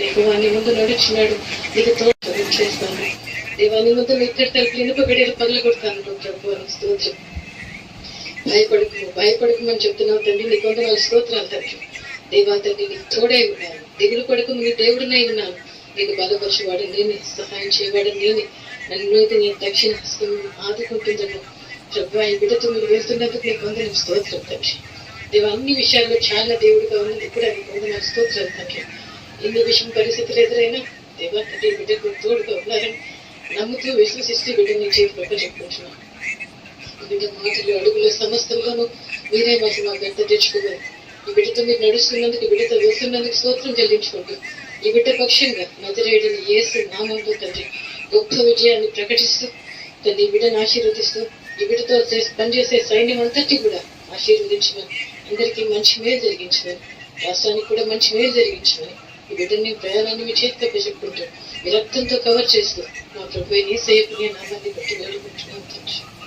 ఇచ్చినాడు నీకు తోడు చేస్తాను దేవాన్ని ముందు ఇక్కడ తలుపులు ఎందుకు గడియలు పనులు కొడతాను ప్రభు అని స్తోత్రం. భయపడకు భయపడకమని చెప్తున్నావు తండ్రి. నీ నాలుగు స్తోత్రాలు తండ్రి. దేవా తండ్రి నీకు తోడై ఉన్నాను. దిగులు పడకు నీ దేవుడినై ఉన్నాను. నీకు బలపరచువాడు నేనే సహాయం చేయవాడు నేనే. నన్ను అయితే నీ దక్షిణ హస్తం ఆదుకుంటుందను ప్రభు ఆయన బిడ్డతో మీరు వెళ్తున్నందుకు నీకు వందనం స్తోత్రం తండ్రి. దేవ అన్ని విషయాల్లో చాలా దేవుడిగా ఉన్నది కూడా నీకు వందనం స్తోత్రం తండ్రి. ఎన్ని విషయం పరిస్థితులు ఎదురైనా దేవా తండ్రి ఈ బిడ్డకు తోడుగా ఉన్నారని నమ్ముతూ విశ్వసిస్తూ బిడ్డ నీ చేతిలో చెప్పుకుంటున్నాను బిడ్డ మాటలు అడుగులు సమస్తంలోనూ మీరే మధ్య ఎంత తెచ్చుకోవాలి. ఈ బిడ్డతో మీరు నడుస్తున్నందుకు బిడ్డతో వెళ్తున్నందుకు స్తోత్రం చెల్లించుకుంటూ ఈ బిడ్డ పక్షంగా నదిరేయుడిని ఏసు నామంతో తండ్రి గొప్ప విజయాన్ని ప్రకటిస్తూ తన ఈ బిడ్డను ఆశీర్వదిస్తూ ఈ బిడ్డతో పనిచేసే సైన్యం అంతటి కూడా ఆశీర్వదించమని అందరికీ మంచి మేలు జరిగించమని రాష్ట్రానికి కూడా మంచి మేలు జరిగించమని బిడ్డని ప్రయాణాన్ని మీ చేతికి విరక్తంతో కవర్ చేస్తూ నా ప్రభు నీ సేపు నీ నామాన్ని బట్టి వేడుకుంటున్నాం తండ్రి